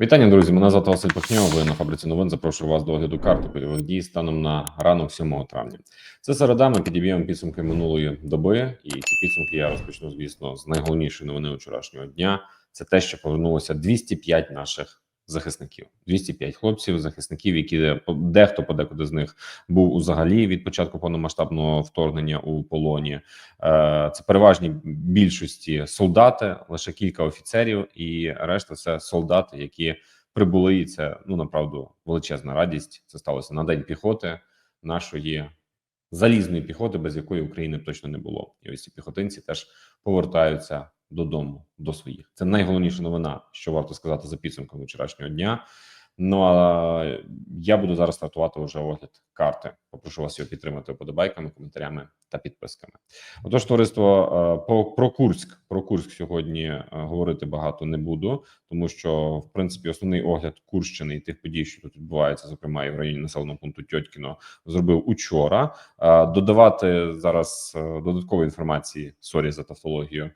Вітання, друзі. Мене звати Василь Пахньо. Ви на фабриці новин. Запрошую вас до огляду карти польових дій станом на ранок 7 травня. Це середа. Ми підіб'ємо підсумки минулої доби, і ці підсумки я розпочну, звісно, з найголовнішої новини вчорашнього дня. Це те, що повернулося 205 наших захисників. 205 хлопців, захисників, які дехто подекуди з них був взагалі від початку повномасштабного вторгнення у полоні. Е, Це переважні більшості солдати, лише кілька офіцерів, і решта це солдати, які прибули. І це ну направду величезна радість. Це сталося на день піхоти нашої. Залізної піхоти, без якої України б точно не було, і ось ці піхотинці теж повертаються додому до своїх. Це найголовніша новина, що варто сказати за підсумками вчорашнього дня. Ну а я буду зараз стартувати вже огляд карти. Попрошу вас його підтримати подобайками, коментарями та підписками. Отож, товариство е, по про Курськ про Курськ сьогодні е, говорити багато не буду, тому що в принципі основний огляд Курщини і тих подій, що тут відбувається, зокрема і в районі населеного пункту Тьоткіно, зробив учора. Е, додавати зараз додаткової інформації сорі за тавтологію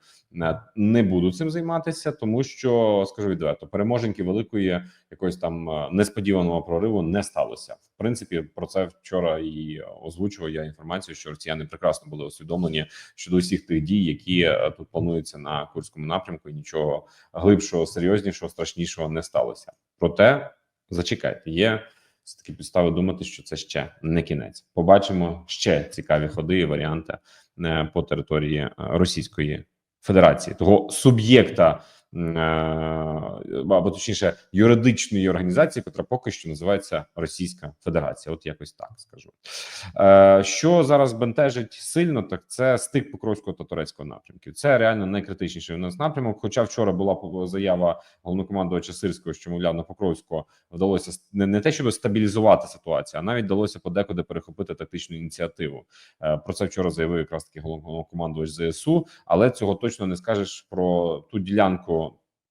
не буду цим займатися, тому що скажу відверто, переможеньки великої якоїсь там несподіваного прориву не сталося. В принципі, про це вчора і озвучував я інформацію, що росіяни прекрасно були усвідомлені щодо усіх тих дій, які е, тут плануються на курському напрямку, і нічого глибшого, серйознішого, страшнішого не сталося. Проте зачекайте, є все таки підстави думати, що це ще не кінець. Побачимо ще цікаві ходи і варіанти е, по території е, Російської Федерації того суб'єкта або точніше юридичної організації, яка поки що називається Російська Федерація. От якось так скажу. Е, що зараз бентежить сильно, так це стик Покровського та турецького напрямків. Це реально найкритичніший у нас напрямок. Хоча вчора була заява головнокомандувача Сирського, що мовляв на Покровського вдалося не, не те, щоб стабілізувати ситуацію, а навіть вдалося подекуди перехопити тактичну ініціативу. Е, про це вчора заявив якраз таки головнокомандувач ЗСУ, але цього точно не скажеш про ту ділянку.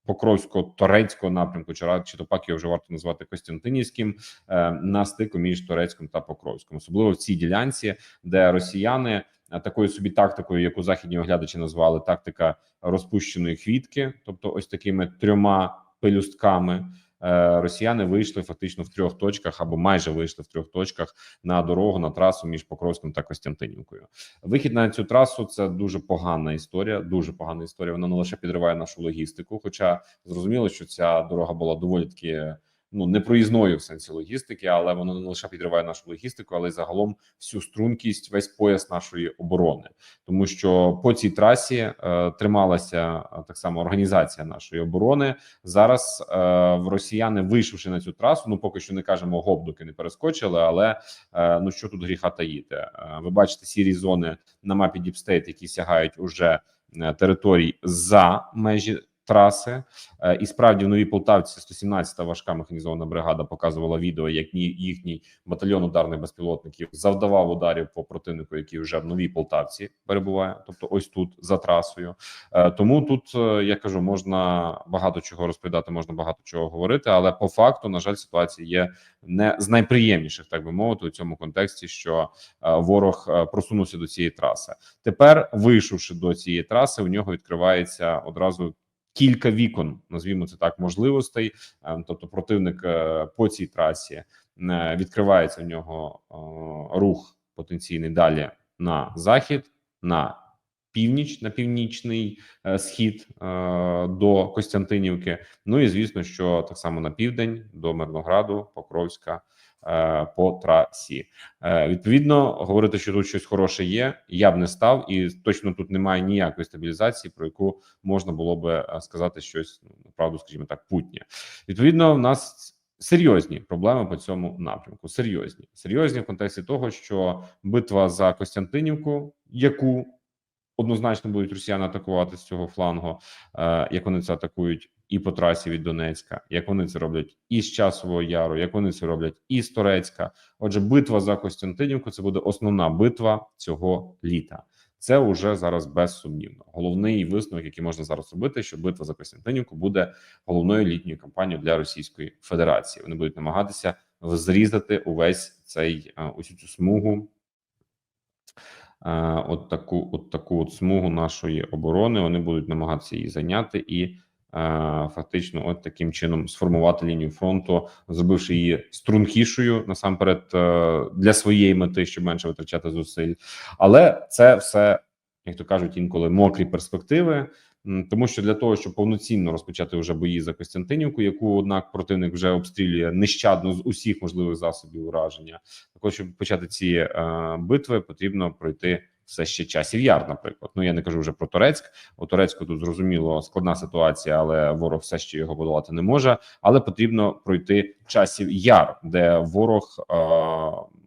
Покровсько-Торецького напрямку, чи чи то пак його вже варто назвати Костянтинівським е, на стику між Турецьком та Покровським, особливо в цій ділянці, де росіяни е, такою собі тактикою, яку західні оглядачі назвали тактика розпущеної квітки, тобто ось такими трьома пелюстками. Е, росіяни вийшли фактично в трьох точках або майже вийшли в трьох точках на дорогу на трасу між Покровським та Костянтинівкою. Вихід на цю трасу це дуже погана історія. Дуже погана історія. Вона не лише підриває нашу логістику. Хоча зрозуміло, що ця дорога була доволі таки ну не проїзною в сенсі логістики, але воно не лише підриває нашу логістику, але й загалом всю стрункість, весь пояс нашої оборони, тому що по цій трасі е, трималася е, так само організація нашої оборони. Зараз е, росіяни, вийшовши на цю трасу, ну поки що не кажемо гоп, не перескочили. Але е, ну що тут гріха таїти? Е, ви бачите сірі зони на мапі Діпстейт, які сягають уже е, територій за межі траси. Е, і справді в новій Полтавці 117-та важка механізована бригада показувала відео, як їхній батальйон ударних безпілотників завдавав ударів по противнику, який вже в новій Полтавці перебуває, тобто ось тут за трасою. Е, тому тут е, я кажу, можна багато чого розповідати, можна багато чого говорити, але по факту, на жаль, ситуація є не з найприємніших, так би мовити, у цьому контексті, що ворог просунувся до цієї траси. Тепер, вийшовши до цієї траси, у нього відкривається одразу кілька вікон, назвімо це так, можливостей. Е, тобто, противник е, по цій трасі е, відкривається в нього рух потенційний далі на захід, на північ, на північний схід до Костянтинівки. Ну і звісно, що так само на південь до Мирнограду, Покровська. Е, по трасі. Е, відповідно, говорити, що тут щось хороше є, я б не став, і точно тут немає ніякої стабілізації, про яку можна було би е, сказати щось ну, правду, скажімо так, путнє. Відповідно, в нас. Серйозні проблеми по цьому напрямку. Серйозні, серйозні в контексті того, що битва за Костянтинівку, яку однозначно будуть росіяни атакувати з цього флангу, як вони це атакують, і по трасі від Донецька, як вони це роблять і з часового яру, як вони це роблять і з Турецька. Отже, битва за Костянтинівку це буде основна битва цього літа. Це вже зараз безсумнівно. Головний висновок, який можна зараз робити, що битва за Костянтинівку буде головною літньою кампанією для Російської Федерації. Вони будуть намагатися зрізати увесь цей е, усю цю смугу от таку от таку от смугу нашої оборони. Вони будуть намагатися її зайняти і фактично, от таким чином сформувати лінію фронту, зробивши її стрункішою насамперед е, для своєї мети, щоб менше витрачати зусиль. Але це все, як то кажуть, інколи мокрі перспективи. Тому що для того, щоб повноцінно розпочати вже бої за Костянтинівку, яку однак противник вже обстрілює нещадно з усіх можливих засобів ураження, також щоб почати ці е, битви, потрібно пройти все ще часів яр. Наприклад, ну я не кажу вже про Турецьк. У Турецьку тут зрозуміло складна ситуація, але ворог все ще його подолати не може. Але потрібно пройти часів яр, де ворог е,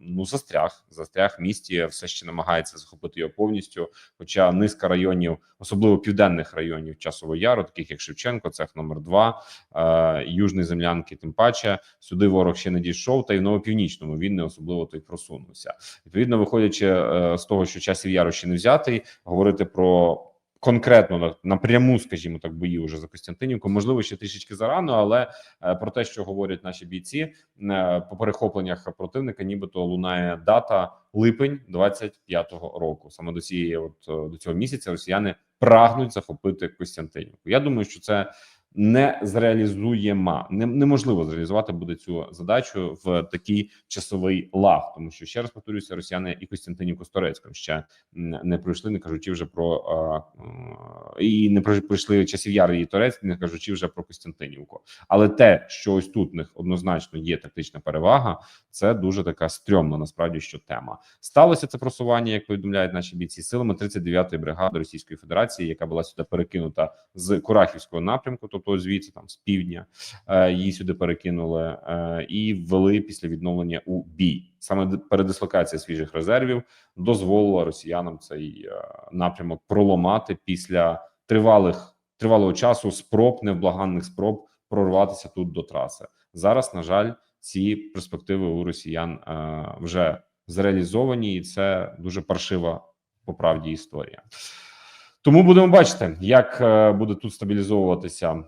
ну застряг, застряг в місті, все ще намагається захопити його повністю. Хоча низка районів, особливо південних районів часового яру, таких як Шевченко, цех номер 2 е, Южний землянки, тим паче сюди ворог ще не дійшов, та й в новопівнічному він не особливо той просунувся. Відповідно, виходячи е, з того, що часів яру ще не взятий, говорити про. Конкретно на- напряму, скажімо так, бої уже за Костянтинівку, можливо, ще трішечки зарано, але е, про те, що говорять наші бійці е, по перехопленнях противника, нібито лунає дата липень 25-го року. Саме до цієї, от е, до цього місяця, росіяни прагнуть захопити Костянтинівку. Я думаю, що це не зреалізуєма. Не, неможливо зреалізувати буде цю задачу в такий часовий лаг, тому що ще раз повторюся, росіяни і Костянтинівку з ще не пройшли, не кажучи вже про і не пройшли часів яр і Торецьк, не кажучи вже про Костянтинівку. Але те, що ось тут них однозначно є тактична перевага, це дуже така стрьомна насправді що тема. Сталося це просування, як повідомляють наші бійці, силами 39-ї бригади Російської Федерації, яка була сюди перекинута з Курахівського напрямку, тобто звідси там з півдня, е, її сюди перекинули е, і ввели після відновлення у бій. Саме передислокація свіжих резервів дозволила росіянам цей е, напрямок проломати після тривалих тривалого часу спроб, невблаганних спроб прорватися тут до траси. Зараз, на жаль, ці перспективи у росіян е, вже зреалізовані, і це дуже паршива по правді історія. Тому будемо бачити, як е, буде тут стабілізовуватися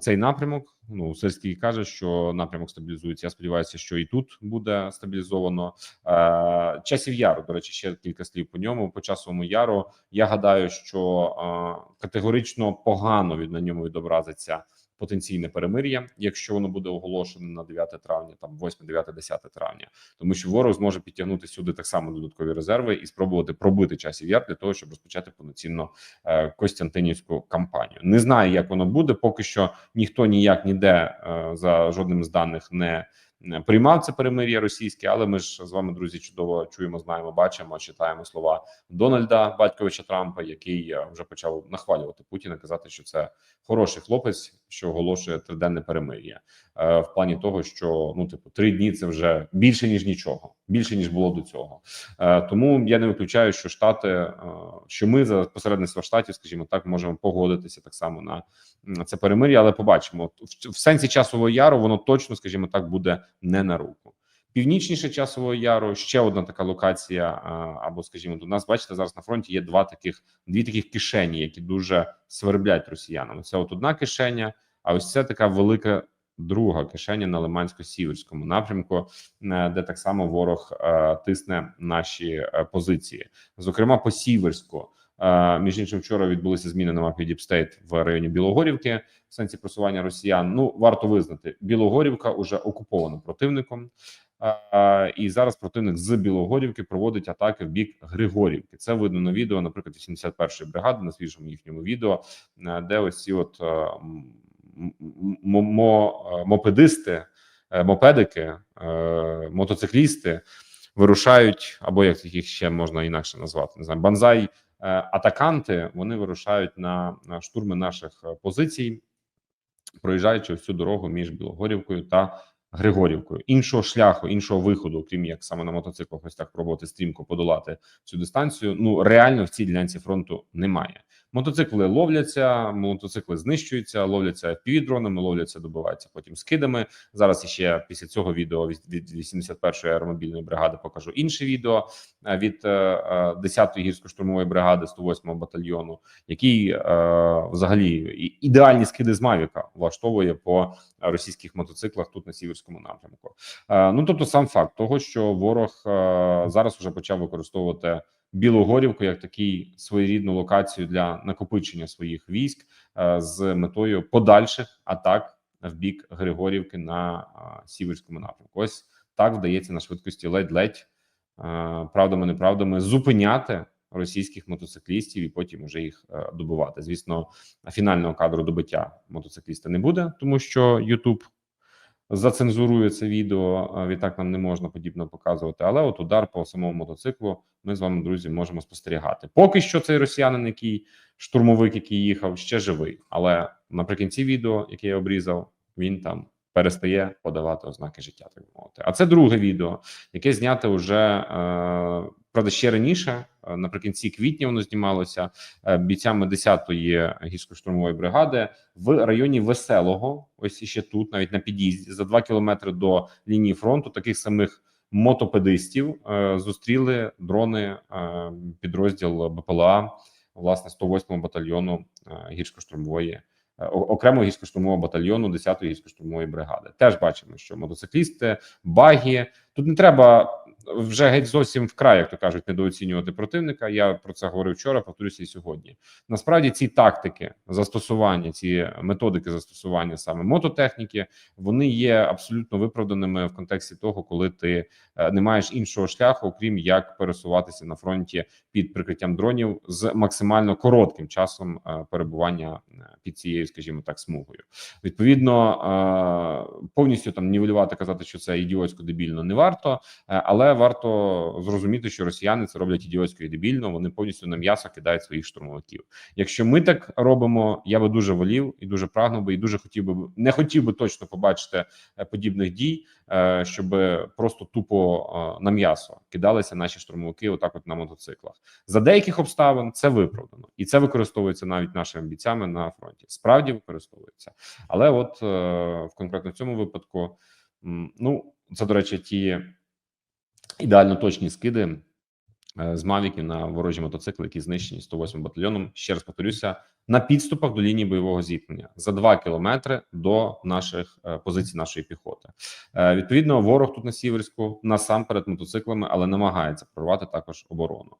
цей напрямок. Ну, Сельський каже, що напрямок стабілізується. Я сподіваюся, що і тут буде стабілізовано. Е, часів яру, до речі, ще кілька слів по ньому. По часовому яру. Я гадаю, що е, категорично погано від на ньому відобразиться потенційне перемир'я, якщо воно буде оголошено на 9 травня, там 8, 9, 10 травня, тому що ворог зможе підтягнути сюди так само додаткові резерви і спробувати пробити часів яр для того, щоб розпочати повноцінно е, Костянтинівську кампанію. Не знаю, як воно буде. Поки що ніхто ніяк ніде е, за жодним з даних не не приймав це перемир'я російське, але ми ж з вами, друзі, чудово чуємо, знаємо, бачимо, читаємо слова Дональда Батьковича Трампа, який е, вже почав нахвалювати Путіна, казати, що це хороший хлопець, що оголошує триденне перемир'я е, в плані того, що ну, типу, три дні це вже більше ніж нічого, більше ніж було до цього. Е, Тому я не виключаю, що штати, е, що ми за посередництва штатів, скажімо так, можемо погодитися так само на це перемир'я, але побачимо в, в сенсі часового яру, воно точно, скажімо так, буде не на руку. Північніше часового яру ще одна така локація, або, скажімо, до нас бачите, зараз на фронті є два таких дві таких кишені, які дуже сверблять росіянам. Це от одна кишеня, а ось це така велика друга кишеня на Лимансько-Сіверському напрямку, е, де так само ворог е, тисне наші е, позиції. Зокрема, по Сіверську. Е, Між іншим, вчора відбулися зміни на мапі Діпстейт в районі Білогорівки в сенсі просування росіян. Ну варто визнати, Білогорівка уже окупована противником. Е, І зараз противник з Білогорівки проводить атаки в бік Григорівки. Це видно на відео, наприклад, 81-ї бригади на свіжому їхньому відео, е, де ось ці от е, мопедисти, мопедики, мотоциклісти вирушають, або як їх ще можна інакше назвати, не знаю, банзай атаканти. Вони вирушають на, штурми наших позицій, проїжджаючи цю дорогу між Білогорівкою та Григорівкою. Іншого шляху, іншого виходу, крім як саме на мотоциклах, ось так пробувати стрімко подолати цю дистанцію. Ну реально в цій ділянці фронту немає. Мотоцикли ловляться, мотоцикли знищуються, ловляться півдронами, ловляться, добиваються потім скидами. Зараз ще після цього відео від від 81-ї аеромобільної бригади покажу інше відео е, від е, е, 10-ї гірсько-штурмової бригади 108-го батальйону, який е, взагалі ідеальні скиди з Мавіка влаштовує по російських мотоциклах тут на сіверському напрямку. Е, Ну тобто, сам факт того, що ворог е, зараз вже почав використовувати Білогорівку як такий своєрідну локацію для накопичення своїх військ е, з метою подальших атак в бік Григорівки на сіверському напрямку. Ось так вдається на швидкості ледь-ледь правдами неправдами зупиняти російських мотоциклістів і потім уже їх е, добивати. Звісно, фінального кадру добиття мотоцикліста не буде, тому що YouTube зацензурує це відео. Відтак нам не можна подібно показувати. Але от удар по самому мотоциклу ми з вами, друзі, можемо спостерігати. Поки що цей росіянин, який штурмовик, який їхав, ще живий. Але наприкінці відео, яке я обрізав, він там перестає подавати ознаки життя, так мовити. А це друге відео, яке знято вже е, правда ще раніше. е, Наприкінці квітня воно знімалося е, бійцями 10-ї гірсько-штурмової бригади в районі Веселого. Ось іще тут, навіть на під'їзді, за 2 кілометри до лінії фронту, таких самих мотопедистів е, зустріли дрони підрозділ БПЛА, власне 108-го батальйону гірсько-штурмової о- окремого гірсько-штурмового батальйону 10-ї гірсько-штурмової бригади. Теж бачимо, що мотоциклісти, баги тут не треба вже геть зовсім вкрай, як то кажуть, недооцінювати противника. Я про це говорив вчора, повторюся і сьогодні. Насправді ці тактики застосування, ці методики застосування саме мототехніки, вони є абсолютно виправданими в контексті того, коли ти не маєш іншого шляху, окрім як пересуватися на фронті під прикриттям дронів з максимально коротким часом е, перебування е, під цією, скажімо так, смугою. Відповідно, е, повністю там нівелювати, казати, що це ідіотсько дебільно не варто, е, але варто зрозуміти, що росіяни це роблять ідіотсько і дебільно. Вони повністю на м'ясо кидають своїх штурмовиків. Якщо ми так робимо, я би дуже волів і дуже прагнув би, і дуже хотів би не хотів би точно побачити е, подібних дій, е, щоб просто тупо на м'ясо кидалися наші штурмовики, отак, от на мотоциклах. За деяких обставин це виправдано, і це використовується навіть нашими бійцями на фронті. Справді використовується, але от е, в конкретно в цьому випадку, ну це до речі, ті ідеально точні скиди з мавіків на ворожі мотоцикли, які знищені 108 батальйоном. Ще раз повторюся, на підступах до лінії бойового зіткнення за 2 кілометри до наших е, позицій нашої піхоти. Е, Відповідно, ворог тут на Сіверську насамперед мотоциклами, але намагається прорвати також оборону.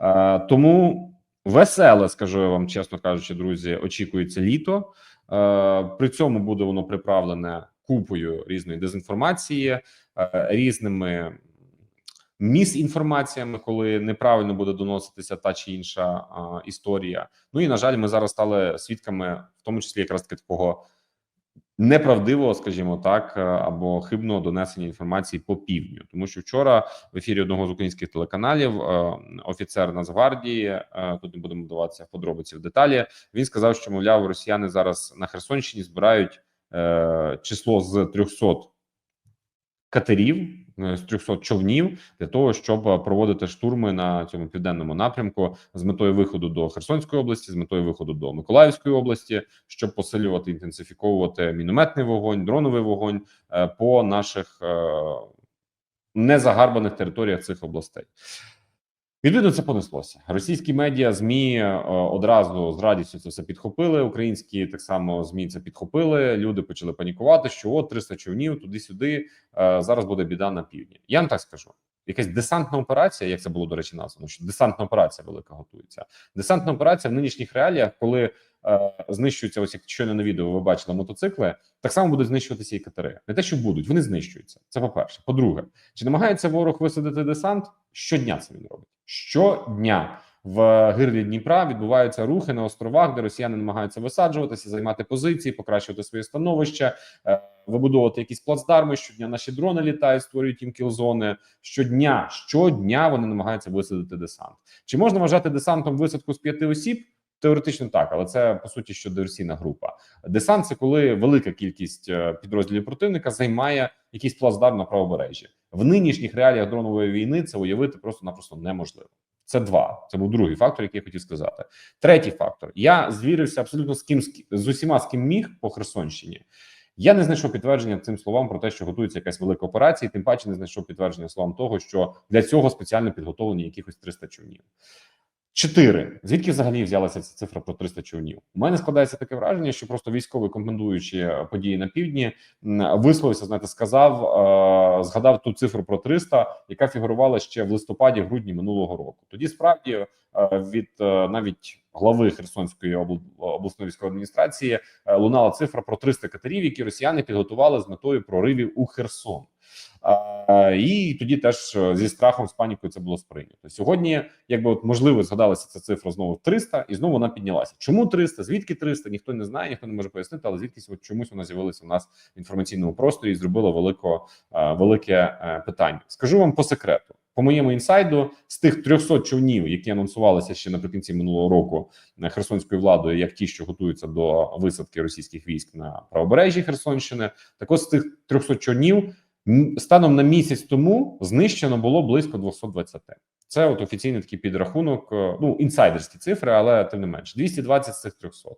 Е, Тому веселе, скажу я вам чесно кажучи, друзі, очікується літо. Е, При цьому буде воно приправлене купою різної дезінформації, е, різними місінформаціями, коли неправильно буде доноситися та чи інша а, історія. Ну і на жаль, ми зараз стали свідками, в тому числі якраз таки такого неправдивого, скажімо так, е, або хибного донесення інформації по півдню. Тому що вчора в ефірі одного з українських телеканалів е, офіцер Нацгвардії, е, тут не будемо вдаватися в подробиці в деталі. Він сказав, що мовляв, росіяни зараз на Херсонщині збирають е, число з 300 катерів з 300 човнів для того, щоб е, проводити штурми на цьому південному напрямку з метою виходу до Херсонської області, з метою виходу до Миколаївської області, щоб посилювати інтенсифіковувати мінометний вогонь, дроновий вогонь е, по наших е, незагарбаних територіях цих областей. Відповідно, це понеслося. Російські медіа змі е, одразу з радістю це все підхопили. Українські так само змі це підхопили. Люди почали панікувати, що от 300 човнів туди-сюди. е, Зараз буде біда на півдні. Я вам так скажу. Якась десантна операція, як це було до речі, названо, що десантна операція велика готується. Десантна операція в нинішніх реаліях, коли е, знищуються, ось як щойно на відео ви бачили мотоцикли, так само будуть знищуватися і катери. Не те, що будуть, вони знищуються. Це по перше. По-друге, чи намагається ворог висадити десант? Щодня це він робить. Щодня в гирлі Дніпра відбуваються рухи на островах, де росіяни намагаються висаджуватися, займати позиції, покращувати своє становище, е, вибудовувати якісь плацдарми. Щодня наші дрони літають, створюють їм кілзони. Щодня, щодня вони намагаються висадити десант. Чи можна вважати десантом висадку з п'яти осіб? Теоретично так, але це по суті що диверсійна група. Десант це коли велика кількість е, підрозділів противника займає якийсь плацдарм на правобережжі. В нинішніх реаліях дронової війни це уявити просто-напросто неможливо. Це два. Це був другий фактор, який я хотів сказати. Третій фактор: я звірився абсолютно з ким з усіма з ким міг по Херсонщині. Я не знайшов підтвердження цим словам про те, що готується якась велика операція, і тим паче не знайшов підтвердження словам того, що для цього спеціально підготовлені якихось 300 човнів. Чотири. Звідки взагалі взялася ця цифра про 300 човнів? У мене складається таке враження, що просто військовий, коментуючи події на півдні, висловився, знаєте, сказав, е, згадав ту цифру про 300, яка фігурувала ще в листопаді-грудні минулого року. Тоді справді е, від е, навіть глави Херсонської обл- обласної військової адміністрації е, лунала цифра про 300 катерів, які росіяни підготували з метою проривів у Херсон. І тоді теж е, зі страхом з панікою це було сприйнято. Сьогодні, якби от можливо, згадалася ця цифра знову в 300, і знову вона піднялася. Чому 300? Звідки 300? Ніхто не знає, ніхто не може пояснити, але звідки от чомусь вона з'явилася у нас в інформаційному просторі і зробила велико, е, велике е, питання. Скажу вам по секрету. По моєму інсайду, з тих 300 човнів, які анонсувалися ще наприкінці минулого року херсонською владою, як ті, що готуються до висадки російських військ на правобережжі Херсонщини, так ось з тих 300 човнів станом на місяць тому знищено було близько 220. Це от офіційний такий підрахунок, е, ну інсайдерські цифри, але тим не менше 220 з цих 300.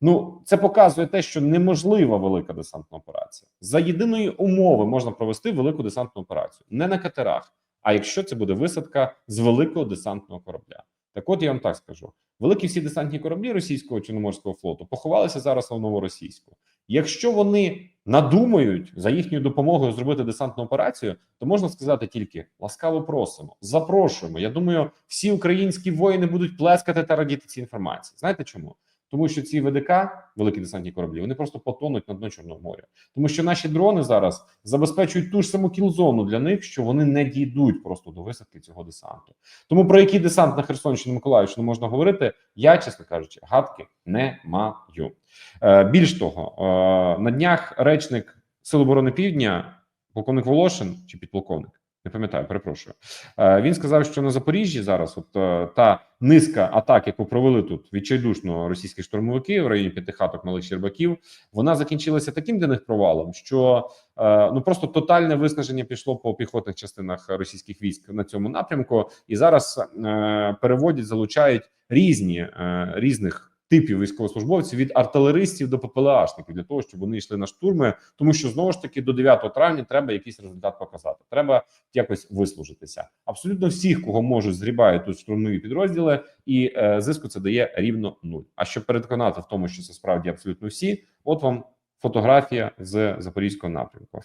Ну це показує те, що неможлива велика десантна операція. За єдиної умови можна провести велику десантну операцію не на катерах. А якщо це буде висадка з великого десантного корабля, так от я вам так скажу: великі всі десантні кораблі російського чорноморського флоту поховалися зараз на новоросійську. Якщо вони надумають за їхньою допомогою зробити десантну операцію, то можна сказати тільки ласкаво просимо, запрошуємо. Я думаю, всі українські воїни будуть плескати та радіти цій інформації. Знаєте чому? Тому що ці ВДК, великі десантні кораблі, вони просто потонуть на дно Чорного моря. Тому що наші дрони зараз забезпечують ту ж саму кілзону для них, що вони не дійдуть просто до висадки цього десанту. Тому про який десант на Херсонщину Миколаївщину можна говорити, я, чесно кажучи, гадки не маю. Е, більш того, е, на днях речник Сил оборони Півдня, полковник Волошин чи підполковник, не пам'ятаю, перепрошую. Е, він сказав, що на Запоріжжі зараз, от е, та низка атак, яку провели тут відчайдушно російські штурмовики в районі п'ятихаток малих Щербаків, вона закінчилася таким для них провалом, що е, ну просто тотальне виснаження пішло по піхотних частинах російських військ на цьому напрямку, і зараз переводять, залучають різні різних. Типів військовослужбовців від артилеристів до ППЛАшників для того, щоб вони йшли на штурми, тому що знову ж таки до 9 травня треба якийсь результат показати. Треба якось вислужитися. Абсолютно всіх, кого можуть, зрібають тут штурмові підрозділи, і е, зиску це дає рівно нуль. А щоб переконати в тому, що це справді абсолютно всі, от вам фотографія з запорізького напрямку.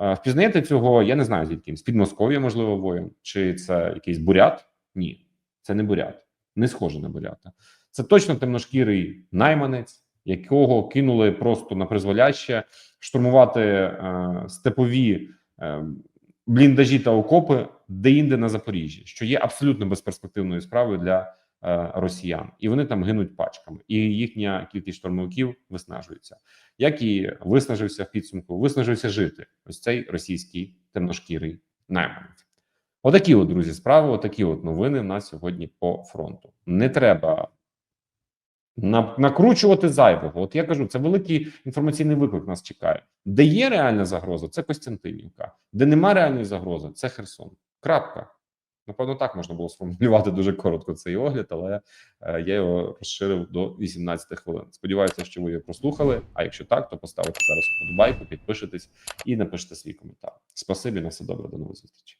Е, впізнаєте цього? Я не знаю звідки з Підмосков'я, можливо, воїн, чи це якийсь бурят? Ні, це не бурят, не схоже на бурята. Це точно темношкірий найманець, якого кинули просто на призволяще штурмувати е, степові е, бліндажі та окопи де-інде на Запоріжжі, що є абсолютно безперспективною справою для е, росіян, і вони там гинуть пачками, і їхня кількість штурмовиків виснажується. Як і виснажився в підсумку, виснажився жити ось цей російський темношкірий найманець. Отакі, от друзі, справи, отакі от новини в нас сьогодні по фронту. Не треба накручувати зайвого. От я кажу, це великий інформаційний виклик нас чекає. Де є реальна загроза, це Костянтинівка. Де нема реальної загрози, це Херсон. Крапка. Напевно, так можна було сформулювати дуже коротко цей огляд, але е, я його розширив до 18 хвилин. Сподіваюся, що ви його прослухали. А якщо так, то поставите зараз вподобайку, підпишитесь і напишите свій коментар. Спасибі на все добре, до нових зустрічей.